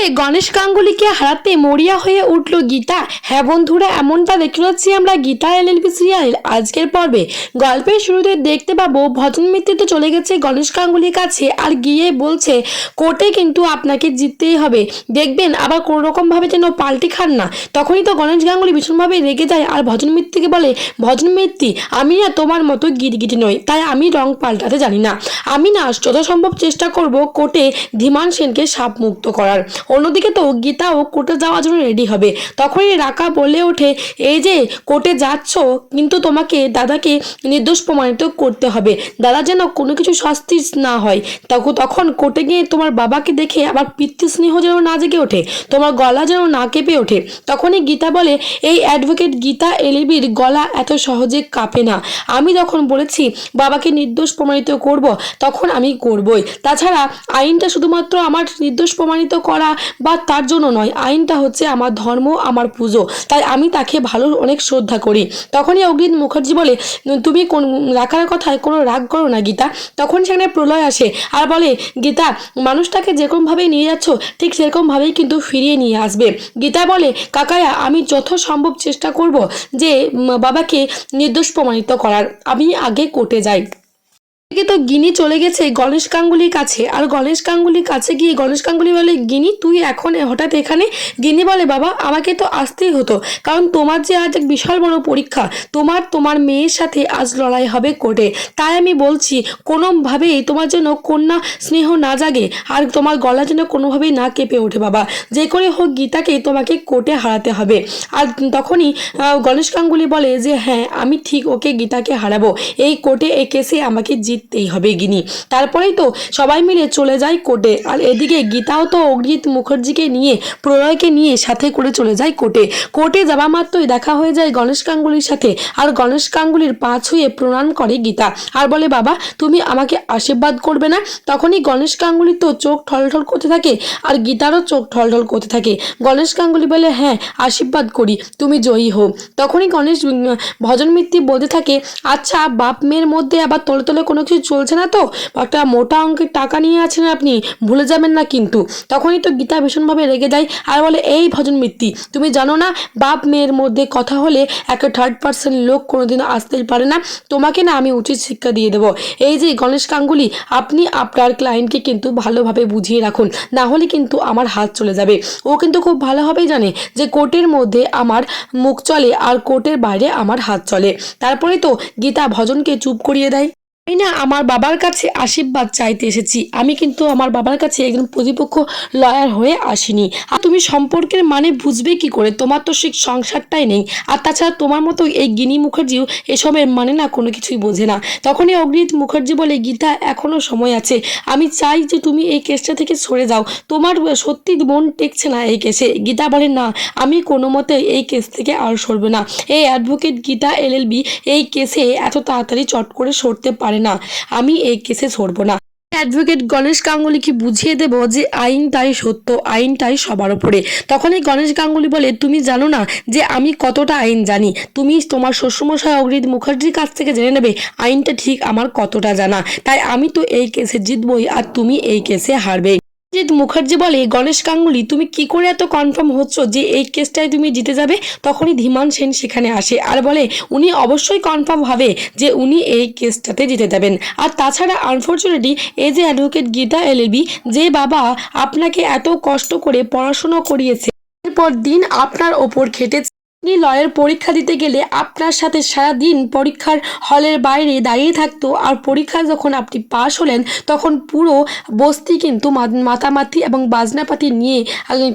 তে গণেশ গাঙ্গুলিকে হারাতে মরিয়া হয়ে উঠল গীতা। হ্যাঁ বন্ধুরা, এমনটা দেখতে পাচ্ছি আমরা গীতা এল এলএলবি সিরিয়াল আজকের পর্বে। গল্পের শুরুতে দেখতে পাবো, ভজন মিত্র তো চলে গেছে গণেশ গাঙ্গুলির কাছে আর গিয়ে বলছে, কোর্টে কিন্তু আপনাকে জিততেই হবে। দেখবেন, আবার কোনো রকমভাবে যেন পাল্টি খান না। তখনই তো গণেশ গাঙ্গুলি ভীষণভাবে রেগে যায় আর ভজন মিত্রকে বলে, ভজন মিত্রি আমি না তোমার মতো গিরগিটি নই, তাই আমি রং পাল্টাতে জানি না। আমি না যথাসম্ভব চেষ্টা করব কোর্টে ধীমান সেনকে সাপ মুক্ত করার। অন্যদিকে তো গীতাও কোর্টে যাওয়ার জন্য রেডি হবে। তখনই রাকা বলে ওঠে, এই যে কোর্টে যাচ্ছ, কিন্তু তোমাকে দাদাকে নির্দোষ প্রমাণিত করতে হবে। দাদা যেন কোনো কিছু শাস্তি না হয়। তখন তখন কোর্টে গিয়ে তোমার বাবাকে দেখে আবার পিতৃস্নেহ যেন না জেগে ওঠে, তোমার গলা যেন না কেঁপে ওঠে। তখনই গীতা বলে, এই অ্যাডভোকেট গীতা এলিবির গলা এত সহজে কাঁপে না। আমি যখন বলেছি বাবাকে নির্দোষ প্রমাণিত করব, তখন আমি করবই। তাছাড়া আইনটা শুধুমাত্র আমার নির্দোষ প্রমাণিত করা বা তার জন্য নয়। আইনটা হচ্ছে আমার ধর্ম, আমার পুজো। তাই আমি তাকে ভালো অনেক শ্রদ্ধা করি। তখনই অগ্নিত মুখার্জি বলে, তুমি কোন রাখার কথায় কোনো রাগ করো না, গীতা। তখন সেখানে প্রলয় আসে আর বলে, গীতা, মানুষটাকে যেরকমভাবেই নিয়ে যাচ্ছ, ঠিক সেরকমভাবেই কিন্তু ফিরিয়ে নিয়ে আসবে। গীতা বলে, কাকায়া, আমি যথাসম্ভব চেষ্টা করব যে বাবাকে নির্দোষ প্রমাণিত করার। আমি আগে কোর্টে যাই। এদিকে তো গিনি চলে গেছে গণেশ গাঙ্গুলির কাছে। আর গণেশ গাঙ্গুলির কাছে গিয়ে গণেশ গাঙ্গুলি বলে, গিনি, তুই এখন হঠাৎ এখানে? গিনি বলে, বাবা, আমাকে তো আসতেই হতো। কারণ তোমার যে আজ এক বিশাল বড় পরীক্ষা, তোমার তোমার মেয়ের সাথে আজ লড়াই হবে কোর্টে। তাই আমি বলছি কোনোভাবেই তোমার জন্য কন্যা স্নেহ না জাগে, আর তোমার গলা যেন কোনোভাবেই না কেঁপে ওঠে, বাবা। যে করে হোক গীতাকে তোমাকে কোর্টে হারাতে হবে। আর তখনই গণেশ গাঙ্গুলি বলে যে হ্যাঁ আমি ঠিক ওকে গীতাকে হারাবো। এই কোর্টে এ কেসে আমাকে জিততেই হবে গিনি। তারপরেই তো সবাই মিলে চলে যায় কোর্টে। আর এদিকে গীতাও তো অগ্রিত মুখার্জিকে নিয়ে, প্রলয়কে নিয়ে সাথে করে চলে যায় কোর্টে। কোর্টে যাওয়া মাত্রই দেখা হয়ে যায় গণেশ গাঙ্গুলির সাথে। আর গণেশ গাঙ্গুলির পা ছুঁয়ে প্রণাম করে গীতা। আর বলে, বাবা, তুমি আমাকে আশীর্বাদ করবে না? তখনই গণেশ গাঙ্গুলি তো চোখ ঠলঠল করতে থাকে আর গীতারও চোখ ঠলঠল করতে থাকে। গণেশ গাঙ্গুলি বলে হ্যাঁ আশীর্বাদ করি, তুমি জয়ী হও। তখনই গণেশ ভজন মিত্তি বলতে থাকে আচ্ছা বাপ মেয়ের মধ্যে আবার তলে তলে কোনো কিছু চলছে না তো? একটা মোটা অঙ্কের টাকা নিয়ে আছেন আপনি, ভুলে যাবেন না কিন্তু। তখনই তো গীতা ভীষণভাবে রেগে যায় আর বলে, এই ভজন মিত্তি, তুমি জানো না, বাপ মেয়ের মধ্যে কথা হলে একটা থার্ড পার্সন লোক কোনোদিনও আসতেই পারে না। তোমাকে না আমি উচিত শিক্ষা দিয়ে দেবো। এই যে গণেশ গাঙ্গুলি, আপনি আপনার ক্লায়েন্টকে কিন্তু ভালোভাবে বুঝিয়ে রাখুন। না হলে কিন্তু আমার হাত চলে যাবে। ও কিন্তু খুব ভালোভাবেই জানে যে কোর্টের মধ্যে আমার মুখ চলে আর কোর্টের বাইরে আমার হাত চলে। তারপরে তো গীতা ভজনকে চুপ করিয়ে দেয়। আমি না আমার বাবার কাছে আশীর্বাদ চাইতে এসেছি। আমি কিন্তু আমার বাবার কাছে একজন প্রতিপক্ষ লয়ার হয়ে আসিনি। আর তুমি সম্পর্কের মানে বুঝবে কি করে? তোমার তো সেই সংসারটাই নেই। আর তাছাড়া তোমার মতো এই গিনি মুখার্জিও এসবের মানে না কোনো কিছুই বোঝে না। তখনই অগ্নিত মুখার্জি বলে, গীতা এখনও সময় আছে। আমি চাই যে তুমি এই কেসটা থেকে সরে যাও। তোমার সত্যি মন টেকছে না এই কেসে। গীতা বলে, না, আমি কোনো মতে এই কেস থেকে আর সরবে না। এই অ্যাডভোকেট গীতা এলএলবি এই কেসে এত তাড়াতাড়ি চট করে সরতে পারে না। আমি এই কেসে ছড়বো না। অ্যাডভোকেট গণেশ গাঙ্গুলিকে বুঝিয়ে দেব যে আইনটাই সত্য আইনটাই সবার ওপরে তখনই গণেশ গাঙ্গুলি বলে, তুমি জানো না যে আমি কতটা আইন জানি? তুমি তোমার শ্বশুরমশাই অগ্রিত মুখার্জির কাছ থেকে জেনে নেবে আইনটা ঠিক আমার কতটা জানা। তাই আমি তো এই কেসে জিতবই আর তুমি এই কেসে হারবে জিৎ মুখার্জি বলে, গণেশ গাঙ্গুলি, তুমি কি করে এত কনফার্ম হচ্ছ যে এই কেসটায় তুমি জিতে যাবে? তখনই ধীমান সেন সেখানে আসে আর বলে, উনি অবশ্যই কনফার্ম হবে যে উনি এই কেসটাতে জিতে যাবেন। আর তাছাড়া আনফর্চুনেটলি এই যে অ্যাডভোকেট গীতা এলএলবি যে বাবা আপনাকে এত কষ্ট করে পড়াশুনো করিয়েছে, এরপর দিন আপনার ওপর খেটেছে। আপনি লয়ের পরীক্ষা দিতে গেলে আপনার সাথে সারা দিন পরীক্ষার হলের বাইরে দাঁড়িয়ে থাকতো আর পরীক্ষা যখন আপনি পাশ হলেন, তখন পুরো বস্তি কিন্তু মাতামাতি এবং বাজনাপাতি নিয়ে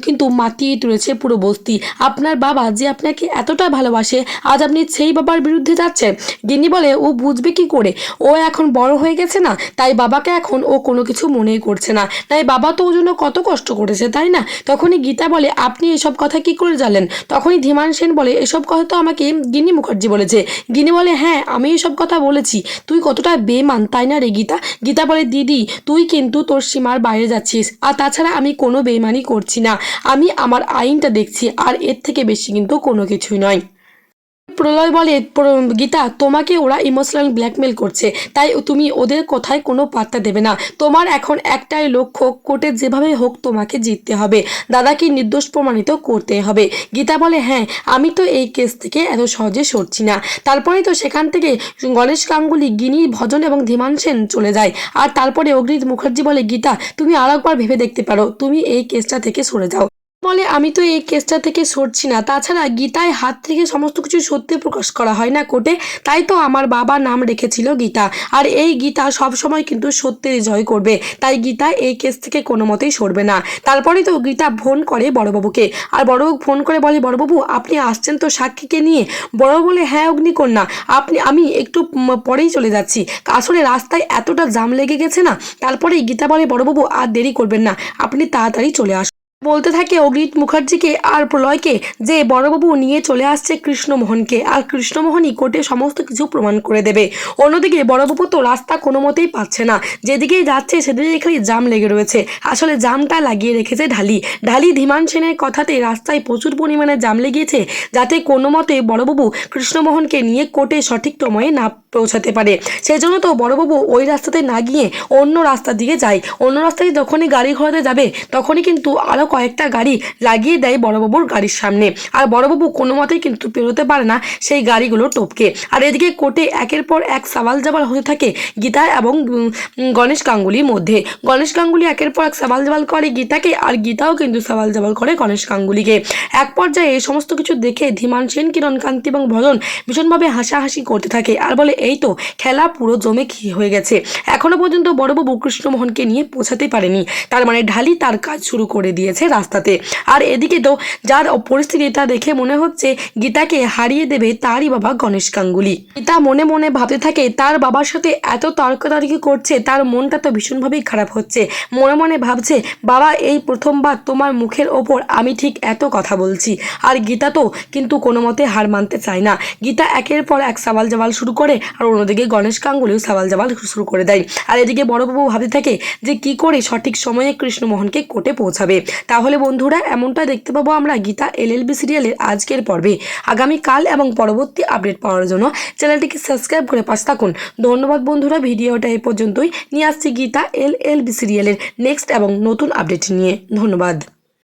কিন্তু মাতিয়ে তুলেছে পুরো বস্তি। আপনার বাবা যে আপনাকে এতটা ভালোবাসে, আজ আপনি সেই বাবার বিরুদ্ধে যাচ্ছেন। গিনি বলে, ও বুঝবে কি করে? ও এখন বড় হয়ে গেছে না, তাই বাবাকে এখন ও কোনো কিছু মনেই করছে না। তাই বাবা তো ওর জন্য কত কষ্ট করেছে, তাই না? তখনই গীতা বলে, আপনি এসব কথা কি করে জানলেন? তখনই ধীমান সেন বলে, এসব কথা তো আমাকে গিনি মুখার্জি বলেছে। গিনি বলে হ্যাঁ আমি এসব কথা বলেছি। তুই কতটা বেমান তাই না রে গীতা? গীতা বলে, দিদি, তুই কিন্তু তোর সীমার বাইরে যাচ্ছিস, আর তাছাড়া আমি কোনো বেমানি করছি না। আমি আমার আইনটা দেখছি, আর এর থেকে বেশি কিন্তু কোনো কিছুই নয়। প্রলয় বলে গীতা, তোমাকে ওরা ইমোশনাল ব্ল্যাকমেল করছে। তাই তুমি ওদের কথায় কোনো পাত্তা দেবে না। তোমার এখন একটাই লক্ষ্য, কোর্টে যেভাবে হোক তোমাকে জিততে হবে। দাদাকে নির্দোষ প্রমাণিত করতে হবে। গীতা বলে হ্যাঁ আমি তো এই কেস থেকে এত সহজে সরছি না। তারপরেই তো সেখান থেকে গণেশ গাঙ্গুলি, গিনি, ভজন এবং ধীমান সেন চলে যায়। আর তারপরে অগ্নিত মুখার্জি বলে, গীতা, তুমি আর একবার ভেবে দেখতে পারো। তুমি এই কেসটা থেকে সরে যাও। বলে, আমি তো এই কেসটা থেকে সরছি না। তাছাড়া গীতায় হাত থেকে সমস্ত কিছু সত্যি প্রকাশ করা হয় না কোর্টে। তাই তো আমার বাবা নাম রেখেছিল গীতা। আর এই গীতা সব সময় কিন্তু সত্যের জয় করবে। তাই গীতা এই কেস থেকে কোনো মতেই সরবে না। তারপরে তো গীতা ফোন করে বড়বাবুকে। আর বড়বাবু ফোন করে বলে, বড়বাবু, আপনি আসছেন তো সাক্ষীকে নিয়ে? বড় বলে হ্যাঁ অগ্নিকন্যা। আপনি, আমি একটু পরেই চলে যাচ্ছি। আসলে রাস্তায় এতটা জাম লেগে গেছে না? তারপরেই গীতা বলে, বড়বাবু, আর দেরি করবেন না। আপনি তাড়াতাড়ি চলে আসুন বলতে থাকে অগ্নিত মুখার্জিকে আর প্রলয়কে যে বড়বাবু নিয়ে চলে আসছে কৃষ্ণমোহনকে, আর কৃষ্ণমোহনই কোর্টে সমস্ত কিছু প্রমাণ করে দেবে। অন্যদিকে বড়বাবু তো রাস্তা কোনো মতেই পাচ্ছে না। যেদিকেই যাচ্ছে সেদিকে খালি জাম লেগে রয়েছে। আসলে জামটা লাগিয়ে রেখেছে ঢালি। ঢালি ধীমান সেনের কথাতে রাস্তায় প্রচুর পরিমাণে জাম লেগেছে যাতে কোনো মতে বড়বাবু কৃষ্ণমোহনকে নিয়ে কোর্টে সঠিক সময়ে না পৌঁছাতে পারে। সেই জন্য তো বড়বাবু ওই রাস্তাতে না গিয়ে অন্য রাস্তার দিকে যায়। অন্য রাস্তায় যখনই গাড়ি ঘোরাতে যাবে, তখনই কিন্তু আরও কয়েকটা গাড়ি লাগিয়ে দেয় বড়বাবুর গাড়ির সামনে। আর বড়বাবু কোনো মতেই কিন্তু পেরোতে পারে না সেই গাড়িগুলো টপকে। আর এদিকে কোর্টে একের পর এক সাবাল জাবাল হতে থাকে গীতা এবং গণেশ গাঙ্গুলির মধ্যে। গণেশ গাঙ্গুলি একের পর এক সাবাল জাবাল করে গীতাকে আর গীতাও কিন্তু সাবাল জাবাল করে গণেশ গাঙ্গুলিকে। এক পর্যায়ে এই সমস্ত কিছু দেখে ধীমান সেন কিরণ কান্তি এবং ভজন ভীষণভাবে হাসাহাসি করতে থাকে। আর বলে, এই তো, খেলা পুরো জমে হয়ে গেছে। এখনও পর্যন্ত বড়বাবু কৃষ্ণমোহনকে নিয়ে পৌঁছাতে পারেনি। তার মানে ঢালি তার কাজ শুরু করে দিয়েছে। রাস্তাতে। আর এদিকে তো যার পরিস্থিতিটা দেখে মনে হচ্ছে গীতাকে হারিয়ে দেবে তারই বাবা গণেশ গাঙ্গুলি। গীতা মনে মনে ভাবতে থাকে, তার বাবার সাথে এত তর্কতর্কি করছে, তার মনটা তো ভীষণভাবেই খারাপ হচ্ছে। মনে মনে ভাবছে, বাবা, এই প্রথমবার তোমার মুখের ওপর আমি ঠিক এত কথা বলছি। আর গীতা তো কিন্তু কোনো মতে হার মানতে চায় না। গীতা একের পর এক সাবাল জাবাল শুরু করে আর অন্যদিকে গণেশ গাঙ্গুলিও সাবাল জাবাল শুরু করে দেয়। আর এদিকে বড়বাবু ভাবতে থাকে যে কি করে সঠিক সময়ে কৃষ্ণমোহনকে কোর্টে পৌঁছাবে। তাহলে বন্ধুরা, এমনটা দেখতে পাবো আমরা গীতা এলএলবি সিরিয়ালের আজকের পর্বে। আগামীকাল এবং পরবর্তী আপডেট পাওয়ার জন্য চ্যানেলটিকে সাবস্ক্রাইব করে পাশ থাকুন। ধন্যবাদ বন্ধুরা, ভিডিওটা এই পর্যন্তই। নিয়ে আসছি গীতা এল এল বি সিরিয়ালের নেক্সট এবং নতুন আপডেট নিয়ে। ধন্যবাদ।